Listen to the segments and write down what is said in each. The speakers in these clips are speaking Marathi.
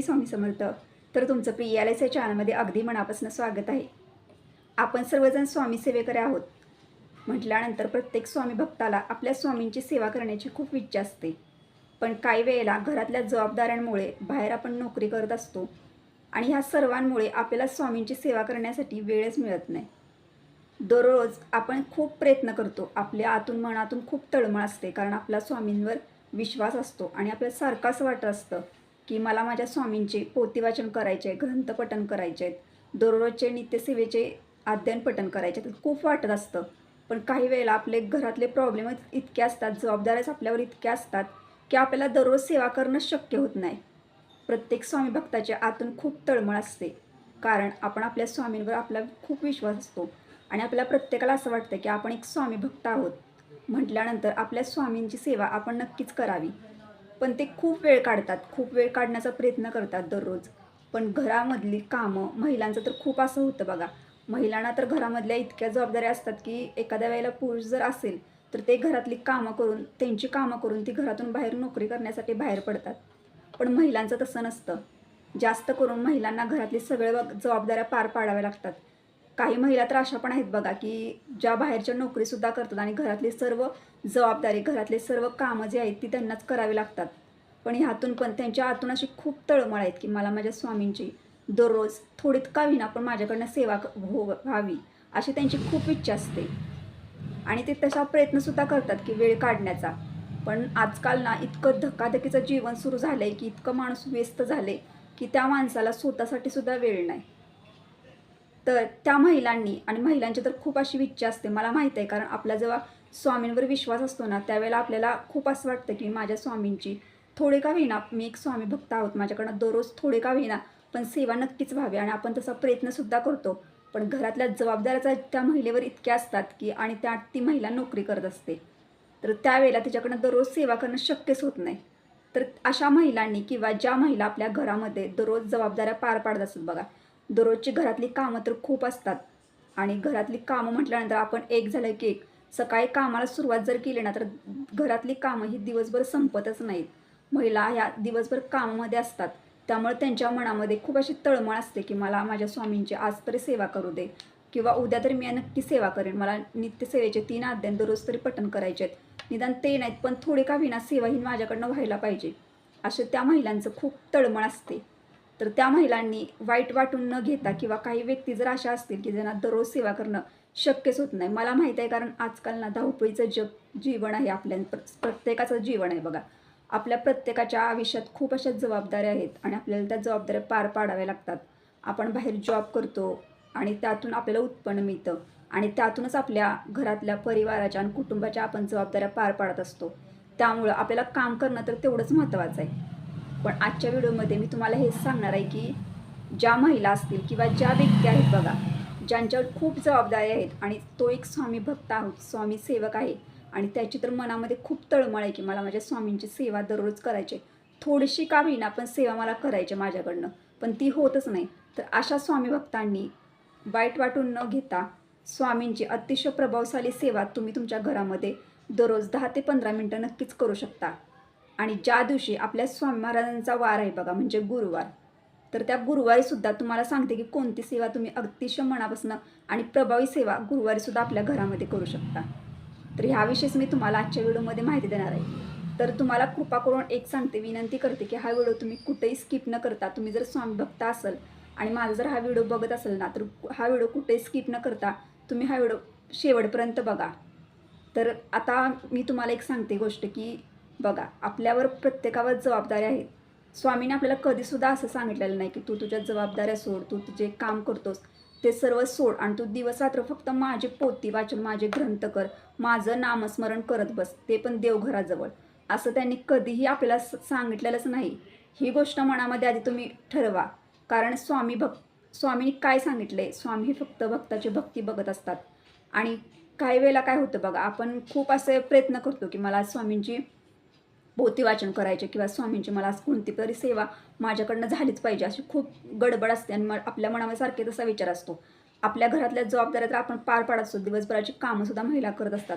श्री स्वामी समर्थ. तर तुमचं पी एल एस चॅनलमध्ये अगदी मनापासून स्वागत आहे. आपण सर्वजण स्वामी सेवेकरे आहोत. म्हटल्यानंतर प्रत्येक स्वामी भक्ताला आपल्या स्वामींची सेवा करण्याची खूप इच्छा असते. पण काही वेळेला घरातल्या जबाबदाऱ्यांमुळे बाहेर आपण नोकरी करत असतो आणि ह्या सर्वांमुळे आपल्याला स्वामींची सेवा करण्यासाठी वेळच मिळत नाही. दररोज आपण खूप प्रयत्न करतो. आपल्या आतून मनातून खूप तळमळ असते कारण आपला स्वामींवर विश्वास असतो आणि आपल्याला सारखाच असं वाटत असतं की मला माझ्या स्वामींचे पोतीवाचन करायचे आहे ग्रंथपठन करायचे आहेत. दररोजचे नित्यसेवेचे अध्ययन पठण करायचे आहेत. खूप वाटत असतं. पण काही वेळेला आपले घरातले प्रॉब्लेमच इतके असतात जबाबदाऱ्याच आपल्यावर इतक्या असतात की आपल्याला दररोज सेवा करणं शक्य होत नाही. प्रत्येक स्वामी भक्ताच्या आतून खूप तळमळ असते. कारण आपण आपल्या स्वामींवर आपला खूप विश्वास असतो. आणि आपल्याला प्रत्येकाला असं वाटतं की आपण एक स्वामी भक्त आहोत. म्हटल्यानंतर आपल्या स्वामींची सेवा आपण नक्कीच करावी. पण ते खूप वेळ काढतात खूप वेळ काढण्याचा प्रयत्न करतात दररोज. पण घरामधली कामं महिलांचं तर खूप असं होतं बघा. महिलांना तर घरामधल्या इतक्या जबाबदाऱ्या असतात की एखाद्या वेळेला पुरुष जर असेल तर ते घरातली कामं करून त्यांची कामं करून ती घरातून बाहेर नोकरी करण्यासाठी बाहेर पडतात. पण महिलांचं तसं नसतं. जास्त करून महिलांना घरातली सगळे व- जबाबदाऱ्या पार पाडाव्या लागतात. काही महिला तर अशा पण आहेत बघा की ज्या बाहेरच्या नोकरीसुद्धा करतात आणि घरातली सर्व जबाबदारी घरातले सर्व कामं जे आहेत ती त्यांनाच करावी लागतात. पण ह्यातून पण त्यांच्या आतून अशी खूप तळमळ आहेत की मला माझ्या स्वामींची दररोज थोडीत का होईना पण माझ्याकडनं सेवा हो व्हावी अशी त्यांची खूप इच्छा असते. आणि ते तसा प्रयत्नसुद्धा करतात की वेळ काढण्याचा. पण आजकाल ना इतकं धकाधकीचं जीवन सुरू झालं आहे की इतकं माणूस व्यस्त झाले की त्या माणसाला स्वतःसाठी सुद्धा वेळ नाही. तर त्या महिलांनी आणि महिलांची तर खूप अशी इच्छा असते मला माहीत आहे कारण आपला जेव्हा स्वामींवर विश्वास असतो ना त्यावेळेला आपल्याला खूप असं वाटतं की माझ्या स्वामींची थोडे का होईना मी एक स्वामी भक्त आहोत माझ्याकडनं दररोज थोडे का होईना पण सेवा नक्कीच व्हावी आणि आपण तसा प्रयत्नसुद्धा करतो. पण घरातल्या जबाबदाऱ्याचा त्या महिलेवर इतक्या असतात की आणि त्या ती महिला नोकरी करत असते. तर त्यावेळेला तिच्याकडनं दररोज सेवा करणं शक्यच होत नाही. तर अशा महिलांनी किंवा ज्या महिला आपल्या घरामध्ये दररोज जबाबदाऱ्या पार पाडत असतात बघा दररोजची घरातली कामं तर खूप असतात. आणि घरातली कामं म्हटल्यानंतर आपण एक झालं की एक. सकाळी कामाला सुरुवात जर केली ना तर घरातली कामं ही दिवसभर संपतच नाहीत. महिला ह्या दिवसभर कामामध्ये असतात. त्यामुळे त्यांच्या मनामध्ये खूप अशी तळमळ असते की मला माझ्या स्वामींची आज तरी सेवा करू दे. किंवा उद्या तरी मी नक्की सेवा करेन. मला नित्यसेवेचे तीन अध्ययन दररोज तरी पठण करायचे आहेत. निदान ते नाहीत पण थोडे का विना सेवा ही माझ्याकडनं व्हायला पाहिजे. असे त्या महिलांचं खूप तळमळ असते. तर त्या महिलांनी वाईट वाटून न घेता किंवा काही व्यक्ती जर अशा असतील की ज्यांना दररोज सेवा करणं शक्यच होत नाही. मला माहीत आहे कारण आजकाल ना धावपळीचं जग जीवन आहे आपल्या प्रत्येकाचं जीवन आहे बघा. आपल्या प्रत्येकाच्या आयुष्यात खूप अशा जबाबदाऱ्या आहेत आणि आपल्याला त्या जबाबदाऱ्या पार पाडाव्या लागतात. आपण बाहेर जॉब करतो आणि त्यातून आपल्याला उत्पन्न मिळतं आणि त्यातूनच आपल्या घरातल्या परिवाराच्या आणि कुटुंबाच्या आपण जबाबदाऱ्या पार पाडत असतो. त्यामुळं आपल्याला काम करणं तर तेवढंच महत्त्वाचं आहे. पण आजच्या व्हिडिओमध्ये मी तुम्हाला हेच सांगणार आहे की ज्या महिला असतील किंवा ज्या व्यक्ती आहेत बघा ज्यांच्यावर खूप जबाबदारी आहेत आणि तो एक स्वामी भक्त आहोत स्वामी सेवक आहे आणि त्याची तर मनामध्ये खूप तळमळ आहे की मला माझ्या स्वामींची सेवा दररोज करायची आहे. थोडीशी का होईना पण सेवा मला करायची माझ्याकडनं पण ती होतच नाही तर अशा स्वामी भक्तांनी वाईट वाटून न घेता स्वामींची अतिशय प्रभावशाली सेवा तुम्ही तुमच्या घरामध्ये दररोज दहा ते पंधरा मिनटं नक्कीच करू शकता आणि ज्या दिवशी आपल्या स्वामी महाराजांचा वार आहे बघा म्हणजे गुरुवार तर त्या गुरुवारी सुद्धा तुम्हाला सांगते की कोणती सेवा तुम्ही अतिशय मनापासून आणि प्रभावी सेवा गुरुवारी सुद्धा आपल्या घरामध्ये करू शकता. तर ह्याविषयीच मी तुम्हाला आजच्या व्हिडिओमध्ये माहिती देणार आहे. तर तुम्हाला कृपा करून एक सांगते विनंती करते की हा व्हिडिओ तुम्ही कुठेही स्किप न करता तुम्ही जर स्वामी भक्त असाल आणि माझा जर हा व्हिडिओ बघत असेल ना तर हा व्हिडिओ कुठेही स्किप न करता तुम्ही हा व्हिडिओ शेवटपर्यंत बघा. तर आता मी तुम्हाला एक सांगते गोष्ट की बघा आपल्यावर प्रत्येकावर जबाबदारी आहेत स्वामीने आपल्याला कधीसुद्धा असं सांगितलेलं नाही की तू तुझ्या जबाबदाऱ्या सोड तू तुझे काम करतोस. ते सर्व सोड आणि तू दिवस रात्र फक्त माझे पोती वाचन माझे ग्रंथ कर. माझं नामस्मरण करत बस ते पण देवघराजवळ. असं त्यांनी कधीही आपल्याला स- सांगितलेलंच नाही. ही गोष्ट मनामध्ये आधी तुम्ही ठरवा. कारण स्वामी भक् स्वामीने काय सांगितले? स्वामी हे फक्त भक्ताची भक्ती बघत असतात. आणि काही वेळेला काय होतं बघा आपण खूप असे प्रयत्न करतो की मला स्वामींची पोथी वाचन करायचे किंवा स्वामींची मला आज कोणती तरी सेवा माझ्याकडनं झालीच पाहिजे अशी खूप गडबड असते आणि मग आपल्या मनामध्ये सारखे तसा विचार असतो. आपल्या घरातल्या जबाबदाऱ्या तर आपण पार पाडत असतो. दिवसभराची कामंसुद्धा महिला करत असतात.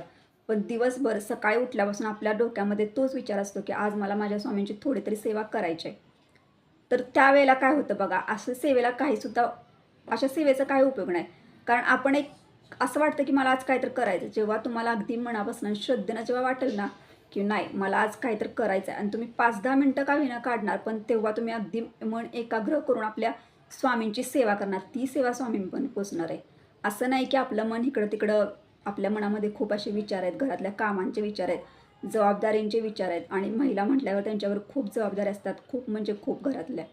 पण दिवसभर सकाळी उठल्यापासून आपल्या डोक्यामध्ये तोच विचार असतो की आज मला माझ्या स्वामींची थोडी तरी सेवा करायची आहे. तर त्यावेळेला काय होतं बघा असं सेवेला काहीसुद्धा अशा सेवेचा काही उपयोग नाही. कारण आपण एक असं वाटतं की मला आज काहीतरी करायचं जेव्हा तुम्हाला अगदी मनापासून श्रद्धेनं जेव्हा वाटेल ना की नाही मला आज काहीतरी करायचं आहे आणि तुम्ही पाच दहा मिनटं का विना काढणार? पण तेव्हा तुम्ही अगदी मन एकाग्र करून आपल्या स्वामींची सेवा करणार. ती सेवा स्वामींपर्यंत पोचणार आहे. असं नाही की आपलं मन इकडं तिकडं आपल्या मनामध्ये खूप असे विचार आहेत घरातल्या कामांचे विचार आहेत जबाबदारींचे विचार आहेत आणि महिला म्हटल्यावर त्यांच्यावर खूप जबाबदाऱ्या असतात खूप म्हणजे खूप घरातल्या.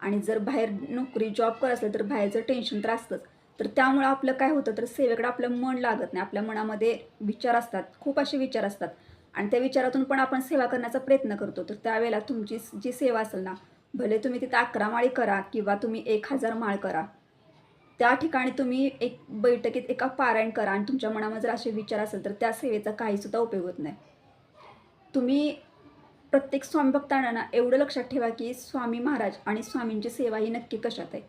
आणि जर बाहेर नोकरी जॉब करत असेल तर बाहेरचं टेन्शन तर असतंच. तर त्यामुळं आपलं काय होतं? तर सेवेकडे आपलं मन लागत नाही. आपल्या मनामध्ये विचार असतात खूप असे विचार असतात. आणि त्या विचारातून पण आपण सेवा करण्याचा प्रयत्न करतो. तर त्यावेळेला तुमची जी सेवा असेल ना भले तुम्ही तिथं अकरा माळी करा किंवा तुम्ही एक हजार माळ करा त्या ठिकाणी तुम्ही एक बैठकीत एका पारायण करा आणि तुमच्या मनामध्ये जर असे विचार असेल तर त्या सेवेचा काहीसुद्धा उपयोग होत नाही. तुम्ही प्रत्येक स्वामी भक्तांना ना एवढं लक्षात ठेवा की स्वामी महाराज आणि स्वामींची सेवा ही नक्की कशात आहे?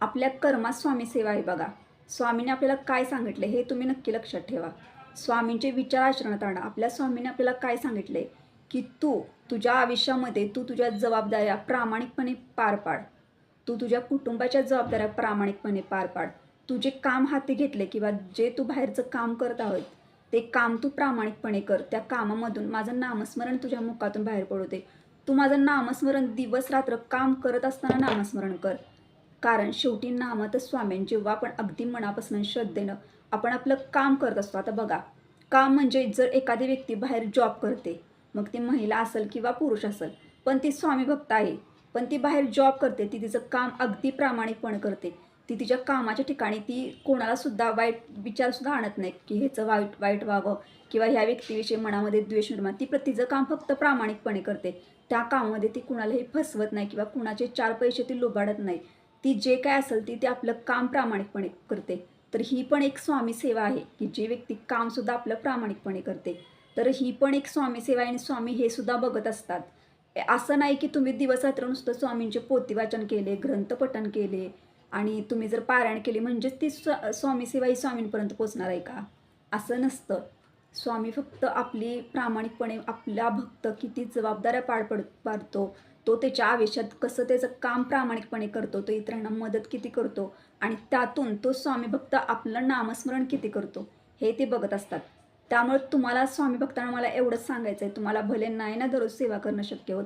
आपल्या कर्मात स्वामी सेवा आहे बघा. स्वामीने आपल्याला काय सांगितले हे तुम्ही नक्की लक्षात ठेवा. स्वामींचे विचार आचरणात आणा. आपल्या स्वामीने आपल्याला काय सांगितले? की तू तुझ्या आयुष्यामध्ये तू तुझ्या जबाबदाऱ्या प्रामाणिकपणे पार पाड. तू तुझ्या कुटुंबाच्या जबाबदाऱ्या प्रामाणिकपणे पार पाड. तू जे काम हाती घेतले किंवा जे तू बाहेरचं काम करत आहोत ते काम तू प्रामाणिकपणे कर. त्या कामामधून माझं नामस्मरण तुझ्या मुखातून बाहेर पडू दे. तू माझं नामस्मरण दिवस रात्र काम करत असताना नामस्मरण कर. कारण शेवटी नामातच स्वामीं जेव्हा आपण अगदी मनापासून श्रद्धेनं आपण आपलं काम करत असतो. आता बघा काम म्हणजे जर एखादी व्यक्ती बाहेर जॉब करते मग ती महिला असेल किंवा पुरुष असेल पण ती स्वामी भक्त आहे पण ती बाहेर जॉब करते ती तिचं काम अगदी प्रामाणिकपणे करते ती तिच्या कामाच्या ठिकाणी ती कोणालासुद्धा वाईट विचारसुद्धा आणत नाही की ह्याचं वाईट वाईट व्हावं किंवा ह्या व्यक्तीविषयी मनामध्ये द्वेष निर्माण ती तिचं काम फक्त प्रामाणिकपणे करते. त्या कामामध्ये ती कुणालाही फसवत नाही किंवा कुणाचे चार पैसे ती लुबाडत नाही. ती जे काय असेल ती ते आपलं काम प्रामाणिकपणे करते. तर ही पण एक स्वामी सेवा आहे की जी व्यक्ती कामसुद्धा आपलं प्रामाणिकपणे करते. तर ही पण एक स्वामी सेवा आहे आणि स्वामी हे सुद्धा बघत असतात. असं नाही की तुम्ही दिवस रात्र नुसतं स्वामींचे पोती वाचन केले ग्रंथपठन केले आणि तुम्ही जर पारायण केले म्हणजेच ती स्व स्वामी सेवा ही स्वामींपर्यंत पोचणार आहे का? असं नसतं. स्वामी फक्त आपली प्रामाणिकपणे आपला भक्त किती जबाबदाऱ्या पार पड पाडतो तो त्याच्या आयुष्यात कसं त्याचं काम प्रामाणिकपणे करतो तो इतरांना मदत किती करतो आणि त्यातून तो स्वामी भक्त आपलं नामस्मरण किती करतो हे ते बघत असतात. त्यामुळे तुम्हाला स्वामी भक्तांना मला एवढंच सांगायचं आहे तुम्हाला भले नाही ना दररोज सेवा करणं शक्य होत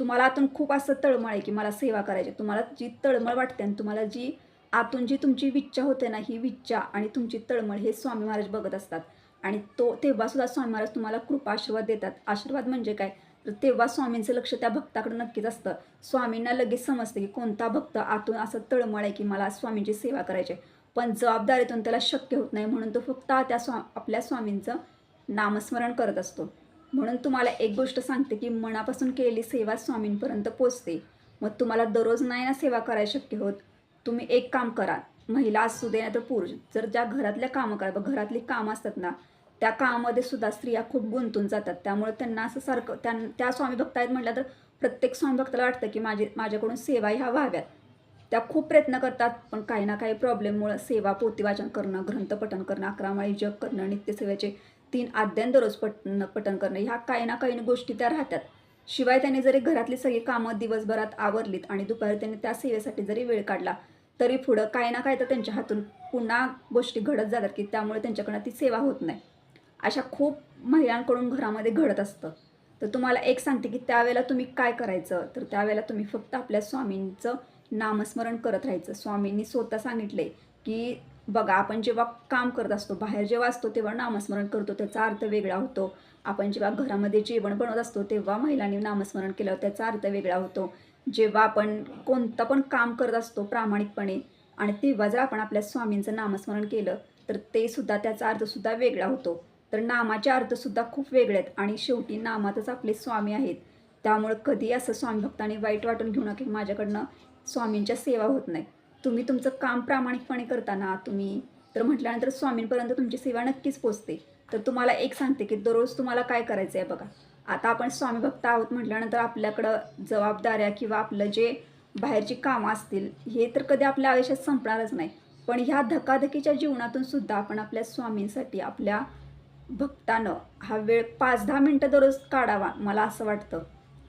तुम्हाला आतून खूप असं तळमळ आहे की मला सेवा करायची तुम्हाला जी तळमळ वाटते आणि तुम्हाला जी आतून जी तुमची विच्छा होते ना ही विच्छा आणि तुमची तळमळ हे स्वामी महाराज बघत असतात. आणि तो तेव्हासुद्धा स्वामी महाराज तुम्हाला कृपा आशीर्वाद देतात. आशीर्वाद म्हणजे काय? तर तेव्हा स्वामींचं लक्ष त्या भक्ताकडे नक्कीच असतं. स्वामींना लगेच समजतं की कोणता भक्त आतून असं तळमळ आहे की मला स्वामींची सेवा करायची आहे. पण जबाबदारीतून त्याला शक्य होत नाही म्हणून तो फक्त त्या स्वा आपल्या स्वामींचं नामस्मरण करत असतो. म्हणून तुम्हाला एक गोष्ट सांगते की मनापासून केलेली सेवा स्वामींपर्यंत पोचते. मग तुम्हाला दररोज नाही ना सेवा करायला शक्य होत. तुम्ही एक काम करा. महिला असू दे नाही तर पुरुष. जर ज्या घरातल्या कामं करा घरातली कामं असतात ना त्या कामामध्ये सुद्धा स्त्रिया खूप गुंतून जातात. त्यामुळे त्यांना असं सारखं त्या त्या स्वामी भक्त आहेत म्हटलं तर प्रत्येक स्वामी भक्ताला वाटतं की माझे माझ्याकडून सेवा ह्या व्हाव्यात. त्या खूप प्रयत्न करतात पण काही ना काही प्रॉब्लेममुळं सेवा पोतीवाचन करणं ग्रंथपठण करणं अकरामाळी जप करणं नित्यसेवेचे तीन आद्यान दररोज पठण पठण करणं ह्या काही ना काही गोष्टी त्या राहतात. शिवाय त्यांनी जरी घरातली सगळी कामं दिवसभरात आवरलीत आणि दुपारी त्यांनी त्या सेवेसाठी जरी वेळ काढला तरी पुढं काही ना काही तर त्यांच्या हातून पुन्हा गोष्टी घडत जातात की त्यामुळे त्यांच्याकडनं ती सेवा होत नाही. अशा खूप महिलांकडून घरामध्ये घडत असतं. तर तुम्हाला एक सांगते की त्यावेळेला तुम्ही काय करायचं? तर त्यावेळेला तुम्ही फक्त आपल्या स्वामींचं नामस्मरण करत राहायचं. स्वामींनी स्वतः सांगितले की बघा आपण जेव्हा काम करत असतो बाहेर जेव्हा असतो तेव्हा नामस्मरण करतो. त्याचा अर्थ वेगळा होतो. आपण जेव्हा घरामध्ये जेवण बनवत असतो तेव्हा महिलांनी नामस्मरण केलं त्याचा अर्थ वेगळा होतो. जेव्हा आपण कोणतं पण काम करत असतो प्रामाणिकपणे आणि तेव्हा जर आपण आपल्या स्वामींचं नामस्मरण केलं तर ते सुद्धा त्याचा अर्थसुद्धा वेगळा होतो. तर नामाचे अर्थसुद्धा खूप वेगळे आहेत आणि शेवटी नामातच आपले स्वामी आहेत. त्यामुळं कधी असं स्वामी भक्तांनी वाईट वाटून घेऊ नका की माझ्याकडनं स्वामींच्या सेवा होत नाही. तुम्ही तुमचं काम प्रामाणिकपणे करताना तुम्ही तर म्हटल्यानंतर स्वामींपर्यंत तुमची सेवा नक्कीच पोचते. तर तुम्हाला एक सांगते की दररोज तुम्हाला काय करायचं आहे बघा. आता आपण स्वामी भक्त आहोत म्हटल्यानंतर आपल्याकडं जबाबदाऱ्या किंवा आपलं जे बाहेरची कामं असतील हे तर कधी आपल्या आयुष्यात संपणारच नाही. पण ह्या धकाधकीच्या जीवनातून सुद्धा आपण आपल्या स्वामींसाठी आपल्या भक्तानं हा वेळ पाच दहा मिनटं दररोज काढावा मला असं वाटतं.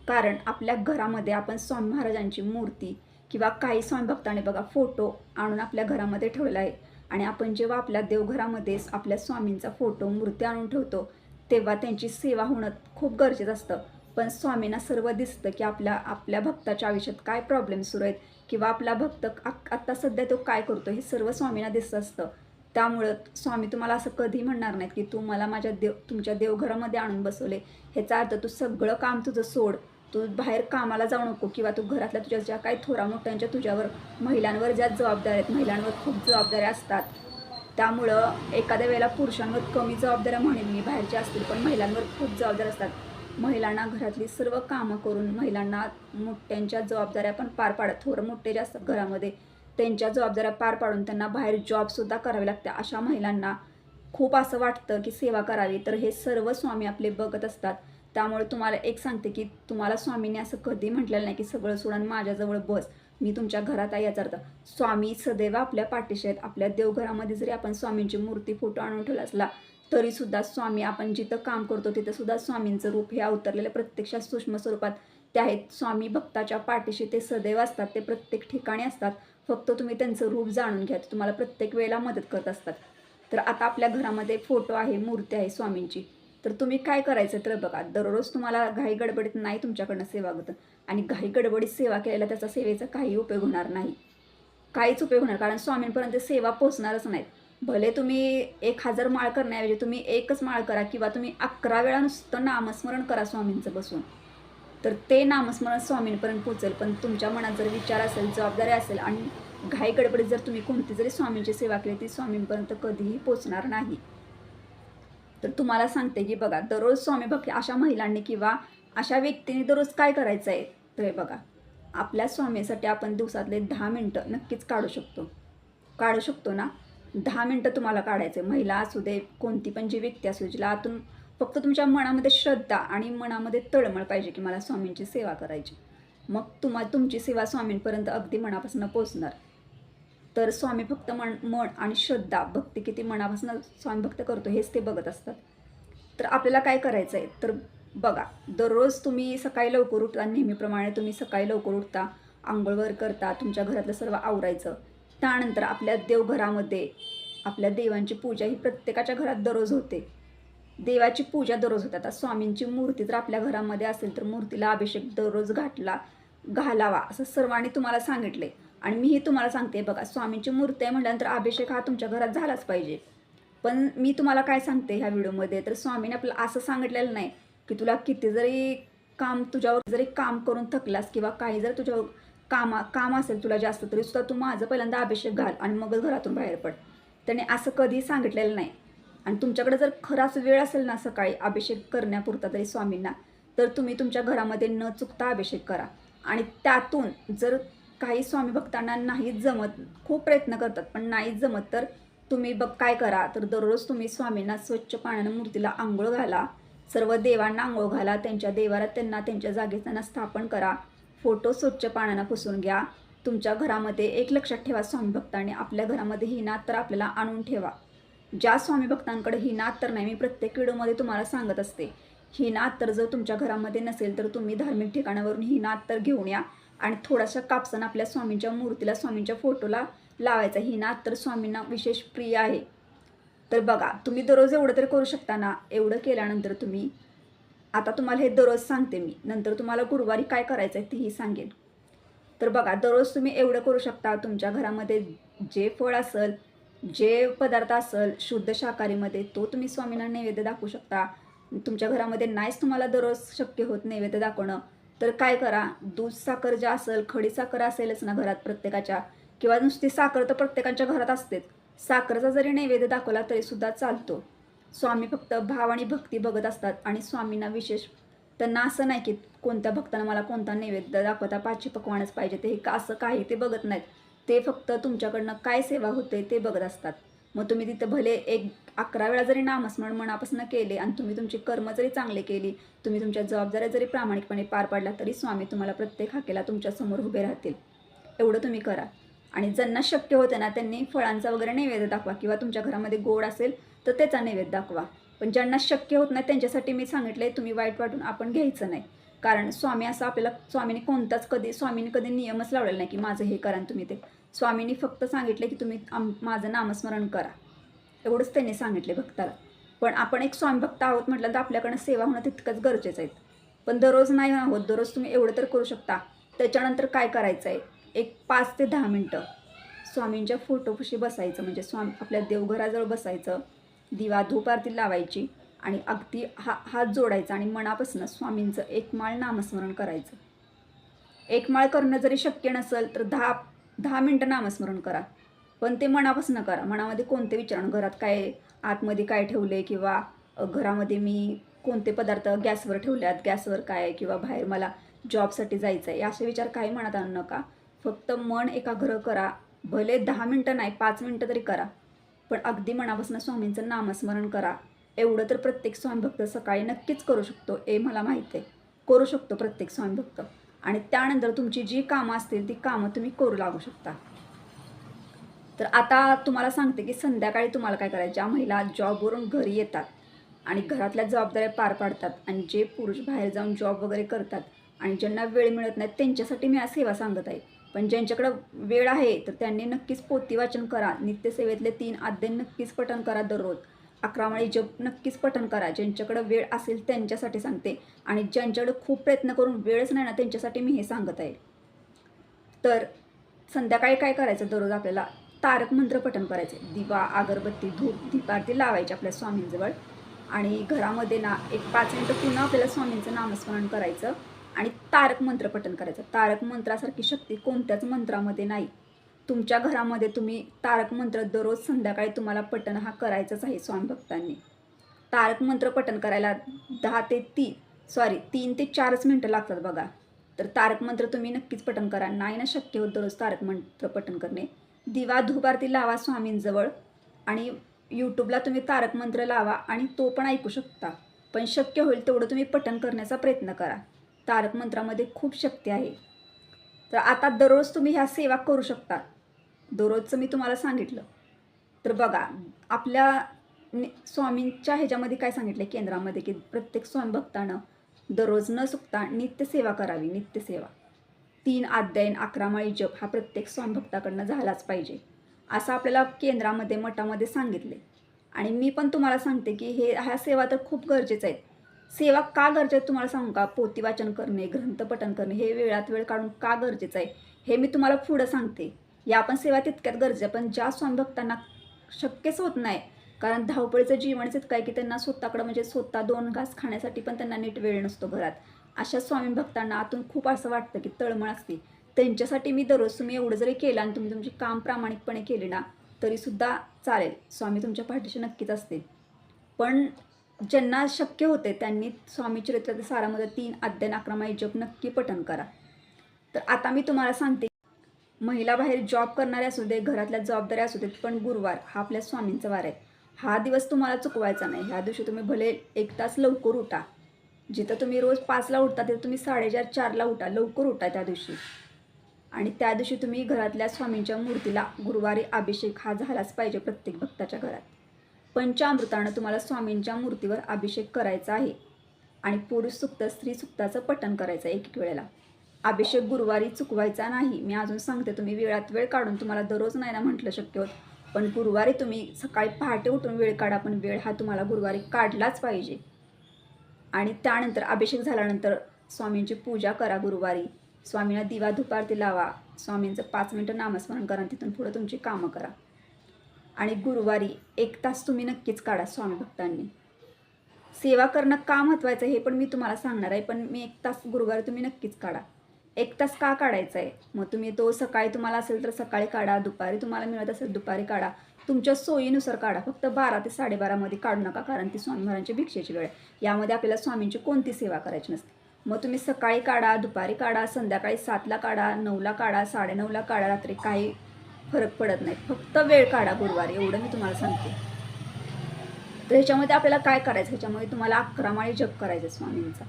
कारण आपल्या घरामध्ये आपण स्वामी महाराजांची मूर्ती किंवा काही स्वामी भक्तांनी बघा फोटो आणून आपल्या घरामध्ये ठेवला आहे. आणि आपण जेव्हा आपल्या देवघरामध्ये आपल्या स्वामींचा फोटो मूर्ती आणून ठेवतो तेव्हा त्यांची सेवा होणं खूप गरजेचं असतं. पण स्वामींना सर्व दिसतं की आपल्या आपल्या भक्ताच्या आयुष्यात काय प्रॉब्लेम सुरू आहेत किंवा आपला भक्त आत्ता सध्या तो काय करतो हे सर्व स्वामींना दिसत असतं. त्यामुळं स्वामी तुम्हाला असं कधी म्हणणार नाहीत की तू मला माझ्या देव तुमच्या देवघरामध्ये आणून बसवले ह्याचा अर्थ तू सगळं काम तुझं सोड. तू बाहेर कामाला जाऊ नको किंवा तू घरातल्या तुझ्या ज्या काही थोरा मोठ्यांच्या तुझ्यावर महिलांवर ज्या जबाबदाऱ्या आहेत महिलांवर खूप जबाबदाऱ्या असतात. त्यामुळं एखाद्या वेळेला पुरुषांवर कमी जबाबदाऱ्या म्हणेन मी बाहेरच्या असतील पण महिलांवर खूप जबाबदाऱ्या असतात. महिलांना घरातली सर्व कामं करून महिलांना मोठ्यांच्या जबाबदाऱ्या पण पार पाडत थोरं मोठे जे असतात घरामध्ये. त्यांच्या जबाबदाऱ्या पार पाडून त्यांना बाहेर जॉबसुद्धा करावे लागते. अशा महिलांना खूप असं वाटतं की सेवा करावी. तर हे सर्व स्वामी आपले बघत असतात. त्यामुळे तुम्हाला एक सांगते की तुम्हाला स्वामीने असं कधी म्हटलेलं नाही की सगळं सोडून माझ्याजवळ बस. मी तुमच्या घरात आहे याचा अर्थ. स्वामी सदैव आपल्या पाठीशी आहेत. आपल्या देवघरामध्ये जरी आपण स्वामींची मूर्ती फोटो आणून ठेवला असला तरीसुद्धा स्वामी आपण जिथं काम करतो तिथं सुद्धा स्वामींचं रूप हे अवतरलेलं प्रत्यक्षात सूक्ष्म स्वरूपात ते आहेत. स्वामी भक्ताच्या पाठीशी ते सदैव असतात. ते प्रत्येक ठिकाणी असतात. फक्त तुम्ही त्यांचं रूप जाणून घ्या ते तुम्हाला प्रत्येक वेळेला मदत करत असतात. तर आता आपल्या घरामध्ये फोटो आहे मूर्ती आहे स्वामींची. तर तुम्ही काय करायचं तर बघा दररोज तुम्हाला घाई गडबडीत नाही तुमच्याकडनं सेवा होतं. आणि घाई गडबडीत सेवा केलेला त्याचा सेवेचा काही उपयोग होणार नाही. काहीच उपयोग होणार कारण स्वामींपर्यंत सेवा पोचणारच नाहीत. भले तुम्ही एक हजार माळ करण्याऐवजी तुम्ही एकच माळ करा किंवा तुम्ही अकरा वेळा नुसतं नामस्मरण करा स्वामींचं बसून. तर ते नामस्मरण स्वामींपर्यंत पोचेल पण तुमच्या मनात जर विचार असेल जबाबदारी असेल आणि घाई गडबडीत जर तुम्ही कोणती जरी स्वामींची सेवा केली ती स्वामींपर्यंत कधीही पोचणार नाही. तर तुम्हाला सांगते की बघा दररोज स्वामी भक्ती अशा महिलांनी किंवा अशा व्यक्तीने दररोज काय करायचं आहे तर हे बघा आपल्या स्वामीसाठी आपण दिवसातले दहा मिनटं नक्कीच काढू शकतो. काढू शकतो ना? दहा मिनटं तुम्हाला काढायचं आहे महिला असू दे कोणती पण जी व्यक्ती असू दे, जिला आतून फक्त तुमच्या मनामध्ये श्रद्धा आणि मनामध्ये तळमळ पाहिजे की मला स्वामींची सेवा करायची. मग तुम्हाला तुमची सेवा स्वामींपर्यंत अगदी मनापासून पोचणार तर स्वामी फक्त मन मन आणि श्रद्धा भक्ती किती मनापासून स्वामी भक्त करतो हेच ते बघत असतात. तर आपल्याला काय करायचं आहे तर बघा दररोज तुम्ही सकाळी लवकर उठता नेहमीप्रमाणे तुम्ही सकाळी लवकर उठता आंघोळवर करता तुमच्या घरातलं सर्व आवरायचं. त्यानंतर आपल्या देवघरामध्ये आपल्या देवांची पूजा ही प्रत्येकाच्या घरात दररोज होते. देवाची पूजा दररोज होते. आता स्वामींची मूर्ती जर आपल्या घरामध्ये असेल तर मूर्तीला अभिषेक दररोज घाटला घालावा असं सर्वांनी तुम्हाला सांगितले आणि मीही तुम्हाला सांगते बघा स्वामींची मूर्ती आहे म्हटल्यानंतर अभिषेक हा तुमच्या घरात झालाच पाहिजे. पण मी तुम्हाला काय सांगते ह्या व्हिडिओमध्ये तर स्वामीने आपल्याला असं सांगितलेलं नाही की तुला किती जरी काम तुझ्यावर जरी काम करून थकलास किंवा काही जर तुझ्यावर कामा काम असेल तुला जास्त तरी सुद्धा तू माझं पहिल्यांदा अभिषेक घाल आणि मगच घरातून बाहेर पड. त्याने असं कधी सांगितलेलं नाही. आणि तुमच्याकडे जर खराच वेळ असेल ना सकाळी अभिषेक करण्यापुरता तरी स्वामींना तर तुम्ही तुमच्या घरामध्ये न चुकता अभिषेक करा. आणि त्यातून जर काही स्वामी भक्तांना नाही जमत खूप प्रयत्न करतात पण नाही जमत तर तुम्ही बघ काय करा तर दररोज तुम्ही स्वामींना स्वच्छ पाण्यानं मूर्तीला आंघोळ घाला सर्व देवांना आंघोळ घाला त्यांच्या देवारात त्यांना त्यांच्या जागेत त्यांना स्थापन करा फोटो स्वच्छ पाण्यानं पुसून घ्या तुमच्या घरामध्ये एक लक्षात ठेवा स्वामी भक्तांनी आपल्या घरामध्ये ही ना तर आपल्याला आणून ठेवा. ज्या स्वामी भक्तांकडे ही नात तर नाही मी प्रत्येक व्हिडिओमध्ये तुम्हाला सांगत असते. ही नात तर जर तुमच्या घरामध्ये नसेल तर तुम्ही धार्मिक ठिकाणावरून ही नात तर घेऊन या आणि थोडासा कापसान आपल्या स्वामींच्या मूर्तीला स्वामींच्या फोटोला लावायचा. ही नात तर स्वामींना विशेष प्रिय आहे. तर बघा तुम्ही दररोज एवढं तरी करू शकता ना? एवढं केल्यानंतर तुम्ही आता तुम्हाला हे दररोज सांगते मी. नंतर तुम्हाला गुरुवारी काय करायचं आहे तेही सांगेन. तर बघा दररोज तुम्ही एवढं करू शकता. तुमच्या घरामध्ये जे फळ असेल जे पदार्थ असेल शुद्ध शाकाहारीमध्ये तो तुम्ही स्वामींना नैवेद्य दाखवू शकता. तुमच्या घरामध्ये नाहीच तुम्हाला दररोज शक्य होत नैवेद्य दाखवणं. तर काय करा दूध साखर ज्या असेल खडी साखर असेलच ना घरात प्रत्येकाच्या किंवा नुसती साखर तर प्रत्येकाच्या घरात असतेच. साखरचा जरी नैवेद्य दाखवला तरी सुद्धा चालतो. स्वामी फक्त भाव आणि भक्ती बघत असतात आणि स्वामींना विशेष त्यांना असं नाही की कोणत्या भक्तांना मला कोणता नैवेद्य दाखवता पाचशे पकवानच पाहिजे ते का असं काही ते बघत नाहीत. ते फक्त तुमच्याकडनं काय सेवा होते ते बघत असतात. मग तुम्ही तिथं भले एक अकरा वेळा जरी नामस्मरण मनापासून केले आणि तुम्ही तुमची कर्म जरी चांगले केली तुम्ही तुमच्या जबाबदाऱ्या जरी प्रामाणिकपणे पार पाडला तरी स्वामी तुम्हाला प्रत्येक हाकेला तुमच्यासमोर उभे राहतील. एवढं तुम्ही करा. आणि ज्यांना शक्य होते ना त्यांनी फळांचा वगैरे नैवेद्य दाखवा किंवा तुमच्या घरामध्ये गोड असेल तर त्याचा नैवेद्य दाखवा. पण ज्यांना शक्य होत नाही त्यांच्यासाठी मी सांगितले तुम्ही वाईट वाटून आपण घ्यायचं नाही. कारण स्वामी असं आपल्याला स्वामीने कोणताच कधी स्वामीने कधी नियमच लावलेला नाही की माझं हे करा तुम्ही ते स्वामींनी फक्त सांगितलं की तुम्ही आम माझं नामस्मरण करा. एवढंच त्यांनी सांगितले भक्ताला. पण आपण एक स्वामी भक्त आहोत म्हटलं तर आपल्याकडनं सेवा होणं तितकंच गरजेचं आहे. पण दररोज नाही आहोत दररोज तुम्ही एवढं तर करू शकता. त्याच्यानंतर काय करायचं आहे एक पाच ते दहा मिनटं. स्वामींच्या फोटोपाशी बसायचं म्हणजे स्वामी आपल्या देवघराजवळ बसायचं दिवा धूप आरती लावायची आणि अगदी हा हात जोडायचा आणि मनापासून स्वामींचं एक माळ नामस्मरण करायचं. एक माळ करणं जरी शक्य नसेल तर दहा दहा मिनटं नामस्मरण करा. पण ते मनापासून करा. मनामध्ये कोणते विचारण घरात काय आतमध्ये काय ठेवले किंवा घरामध्ये मी कोणते पदार्थ गॅसवर ठेवल्यात? गॅसवर काय आहे? किंवा बाहेर मला जॉबसाठी जायचं आहे असे विचार काही मनात आणू नका. फक्त मन एकाग्र करा. भले दहा मिनटं नाही पाच मिनटं तरी करा. पण अगदी मनापासून स्वामींचं नामस्मरण करा. एवढं तर प्रत्येक स्वामीभक्त सकाळी नक्कीच करू शकतो हे मला माहीत आहे. करू शकतो प्रत्येक स्वामीभक्त आणि त्यानंतर तुमची जी कामं असतील ती कामं तुम्ही करू लागू शकता. तर आता तुम्हाला सांगते की संध्याकाळी तुम्हाला काय करायचं ज्या महिला जॉबवरून घरी येतात आणि घरातल्या जबाबदाऱ्या पार पाडतात आणि जे पुरुष बाहेर जाऊन जॉब वगैरे करतात आणि ज्यांना वेळ मिळत नाही त्यांच्यासाठी मी आज सेवा सांगत आहे. पण ज्यांच्याकडं वेळ आहे तर त्यांनी नक्कीच पोती वाचन करा नित्यसेवेतले तीन अध्याय नक्कीच पठण करा दररोज. अकरामाळी जप नक्कीच पठण करा. ज्यांच्याकडं वेळ असेल त्यांच्यासाठी सांगते. आणि ज्यांच्याकडं खूप प्रयत्न करून वेळच नाही ना त्यांच्यासाठी मी हे सांगत आहे. तर संध्याकाळी काय करायचं? दररोज आपल्याला तारक मंत्र पठण करायचे दिवा अगरबत्ती धूप दीपारती लावायची आपल्या स्वामींजवळ. आणि घरामध्ये ना एक पाच मिनटं पुन्हा आपल्याला स्वामींचं नामस्मरण करायचं. आणि तारक मंत्र पठण करायचं. तारक मंत्रासारखी शक्ती कोणत्याच मंत्रामध्ये नाही. तुमच्या घरामध्ये तुम्ही तारक मंत्र दररोज संध्याकाळी तुम्हाला पठण हा करायचाच आहे स्वामी भक्तांनी. तारक मंत्र पठण करायला दहा ते तीन सॉरी तीन ते चारच मिनटं लागतात बघा. तर तारक मंत्र तुम्ही नक्कीच पठण करा. नाही ना शक्य होत दररोज तारक मंत्र पठण करणे. दिवा धुबारती लावा स्वामींजवळ आणि यूट्यूबला तुम्ही तारक मंत्र लावा आणि तो पण ऐकू शकता. पण शक्य होईल तेवढं तुम्ही पठण करण्याचा प्रयत्न करा. तारक मंत्रामध्ये खूप शक्ती आहे. तर आता दररोज तुम्ही ह्या सेवा करू शकता. दररोजचं मी तुम्हाला सांगितलं. तर बघा आपल्या नि- स्वामींच्या ह्याच्यामध्ये काय सांगितलं आहे केंद्रामध्ये की प्रत्येक स्वयंभक्तानं दररोज न चुकता नित्यसेवा करावी नित्यसेवा तीन अध्यायन अकरा माळी जप हा प्रत्येक स्वामीभक्ताकडनं झालाच पाहिजे. असं आपल्याला केंद्रामध्ये मठामध्ये सांगितले आणि मी पण तुम्हाला सांगते की हे ह्या सेवा तर खूप गरजेचं आहेत. सेवा का गरजेचं आहे तुम्हाला सांगू का? पोती वाचन करणे ग्रंथपठन करणे हे वेळात वेळ काढून का गरजेचं आहे? हे मी तुम्हाला पुढं सांगते. या पण सेवा तितक्यात गरजे पण ज्या स्वामीभक्तांना शक्यच होत नाही कारण धावपळीचं जीवनच इतकं आहे की त्यांना स्वतःकडं म्हणजे स्वतः दोन घास खाण्यासाठी पण त्यांना नीट वेळ नसतो घरात. अशा स्वामी भक्तांना आतून खूप असं वाटतं की तळमळ असते. त्यांच्यासाठी मी दररोज तुम्ही एवढं जरी केलं आणि तुम्ही तुमचे काम प्रामाणिकपणे केले ना तरीसुद्धा चालेल. स्वामी तुमच्या पाठीशी नक्कीच असतील. पण ज्यांना शक्य होते त्यांनी स्वामी चरित्राच्या सारामध्ये तीन अध्ययन अक्रमाई जप नक्की पठन करा. तर आता मी तुम्हाला सांगते महिला बाहेर जॉब करणाऱ्या असू दे घरातल्या जबाबदाऱ्या असू देत पण गुरुवार हा आपल्या स्वामींचा वार आहे. हा दिवस तुम्हाला चुकवायचा नाही. ह्या दिवशी तुम्ही भले एक तास लवकर उठा. जिथं तुम्ही रोज पाचला उठता तिथं तुम्ही साडेचार चारला उठा. लवकर उठा त्या दिवशी. आणि त्या दिवशी तुम्ही घरातल्या स्वामींच्या मूर्तीला गुरुवारी अभिषेक हा झालाच पाहिजे प्रत्येक भक्ताच्या घरात. पंचामृतानं तुम्हाला स्वामींच्या मूर्तीवर अभिषेक करायचा आहे. आणि पुरुष सुक्त स्त्री सुक्ताचं पठण करायचं आहे एक एक वेळेला. अभिषेक गुरुवारी चुकवायचा नाही. मी अजून सांगते तुम्ही वेळात वेळ काढून तुम्हाला दररोज नाही ना म्हटलं शक्य होत. पण गुरुवारी तुम्ही सकाळी पहाटे उठून वेळ काढा पण वेळ हा तुम्हाला गुरुवारी काढलाच पाहिजे. आणि त्यानंतर अभिषेक झाल्यानंतर स्वामींची पूजा करा गुरुवारी. स्वामींना दिवा दुपारती लावा. स्वामींचं पाच मिनटं नामस्मरण करा तिथून पुढं तुमची कामं करा. आणि गुरुवारी एक तास तुम्ही नक्कीच काढा स्वामी भक्तांनी. सेवा करणं का महत्त्वाचं आहे हे पण मी तुम्हाला सांगणार आहे पण मी एक तास गुरुवारी तुम्ही नक्कीच काढा. एक तास का काढायचा आहे मग तुम्ही तो सकाळी तुम्हाला असेल तर सकाळी काढा दुपारी तुम्हाला मिळत असेल दुपारी काढा. तुमच्या सोयीनुसार काढा. फक्त बारा ते साडेबारामध्ये काढू नका कारण ती स्वामी महाराजांची भिक्षेची वेळ आहे. यामध्ये आपल्याला स्वामींची कोणती सेवा करायची नसते. मग तुम्ही सकाळी काढा दुपारी काढा संध्याकाळी सातला काढा नऊला काढा साडेनऊला काढा रात्री काही फरक पडत नाही. फक्त वेळ काढा गुरुवारी एवढं मी तुम्हाला सांगते. तर ह्याच्यामध्ये आपल्याला काय करायचं? ह्याच्यामध्ये तुम्हाला अकरा माळी जप करायचा स्वामींचा.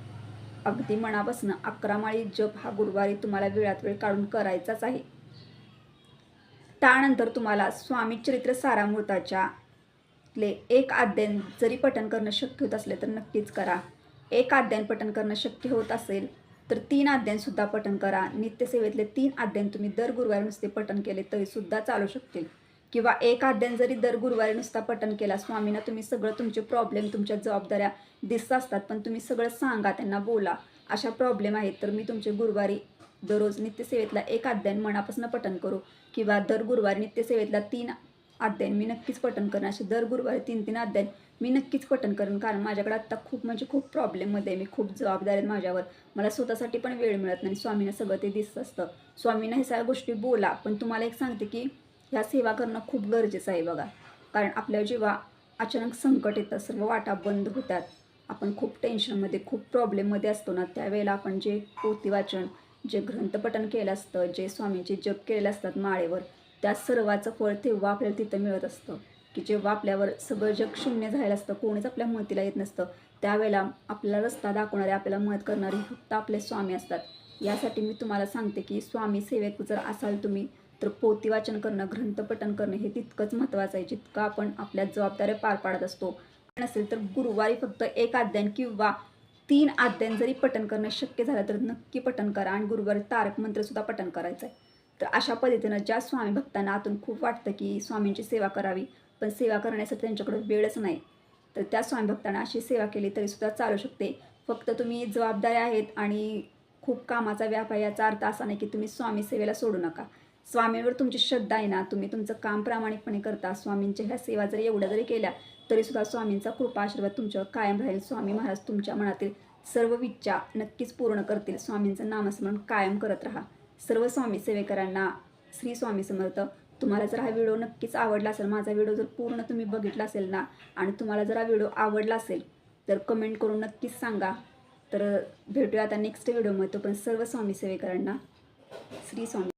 अगदी मनापासून अकरा माळी जप हा गुरुवारी तुम्हाला वेळात वेळ काढून करायचाच आहे. त्यानंतर तुम्हाला स्वामी चरित्र सारामृताच्या ले एक अध्ययन जरी पठण करणं शक्य होत असले तर नक्कीच करा. एक अध्ययन पठण करणं शक्य होत असेल तर तीन अध्ययनसुद्धा पठण करा. नित्यसेवेतले तीन अध्ययन तुम्ही दर गुरुवारी नुसते पठण केले तरीसुद्धा चालू शकतील. किंवा एक अध्ययन जरी दर गुरुवारी नुसता पठण केला स्वामींना तुम्ही सगळं तुमचे प्रॉब्लेम तुमच्या जबाबदाऱ्या दिसत असतात पण तुम्ही सगळं सांगा त्यांना बोला. अशा प्रॉब्लेम आहेत. तर मी तुमचे गुरुवारी दररोज नित्यसेवेतला एक अध्ययन मनापासून पठण करू किंवा दर गुरुवारी नित्यसेवेतला तीन अध्ययन मी नक्कीच पठण करेन असे दर गुरुवारी तीन तीन अध्ययन मी नक्कीच पठण करेन. कारण माझ्याकडे आत्ता खूप म्हणजे खूप प्रॉब्लेममध्ये आहे. मी खूप जबाबदार आहेत माझ्यावर. मला स्वतःसाठी पण वेळ मिळत नाही. स्वामींना सगळं ते दिसत असतं. स्वामींना हे सगळ्या गोष्टी बोला. पण तुम्हाला एक सांगते की ह्या सेवा करणं खूप गरजेचं आहे बघा. कारण आपल्या जेव्हा अचानक संकट येतं सर्व वाटा बंद होतात. आपण खूप टेन्शनमध्ये खूप प्रॉब्लेममध्ये असतो ना त्यावेळेला आपण जे पोथी वाचन जे ग्रंथपठन केलं असतं जे स्वामींचे जप केलेले असतात माळेवर त्या सर्वाचं फळ तेव्हा आपल्याला तिथं मिळत असतं. की जेव्हा आपल्यावर सगळं जग शून्य झालेलं असतं कोणीच आपल्या मतीला येत नसतं त्यावेळेला आपला रस्ता दाखवणारे आपल्याला मदत करणारे फक्त आपले स्वामी असतात. यासाठी मी तुम्हाला सांगते की स्वामी सेवेक जर असाल तुम्ही तर पोतीवाचन करणं ग्रंथपठण करणं हे तितकंच महत्त्वाचं आहे जितकं आपण आपल्या जबाबदाऱ्या पार पाडत असतो. नसेल तर गुरुवारी फक्त एक अध्ययन किंवा तीन अध्ययन जरी पठण करणं शक्य झालं तर नक्की पठण करा आणि गुरुवारी तारक मंत्रसुद्धा पठण करायचं आहे. तर अशा पद्धतीनं ज्या स्वामी भक्तांना आतून खूप वाटतं की स्वामींची सेवा करावी पण सेवा करण्यासाठी त्यांच्याकडे वेळच नाही. तर त्या स्वामी भक्तांना अशी सेवा केली तरीसुद्धा चालू शकते. फक्त तुम्ही जबाबदाऱ्या आहेत आणि खूप कामाचा व्याप आहे याचा अर्थ असा नाही की तुम्ही स्वामी सेवेला सोडू नका. स्वामींवर तुमची श्रद्धा आहे ना तुम्ही तुमचं काम प्रामाणिकपणे करता स्वामींच्या ह्या सेवा जरी एवढ्या जरी केल्या तरीसुद्धा स्वामींचा कृपा आशीर्वाद तुमच्यावर कायम राहील. स्वामी महाराज तुमच्या मनातील सर्व विच्छा नक्कीच पूर्ण करतील. स्वामींचं नामस्मरण कायम करत राहा. सर्व स्वामी सेवेकरांना श्री स्वामी समर्थ तुम्हाला जर हा व्हिडिओ नक्कीच आवडला असेल माझा व्हिडिओ जर पूर्ण तुम्ही बघितला असेल ना आणि तुम्हाला जर हा व्हिडिओ आवडला असेल तर कमेंट करून नक्कीच सांगा. तर भेटूया आता नेक्स्ट व्हिडिओमध्ये. तोपर्यंत सर्व स्वामी सेवेकरांना श्री स्वामी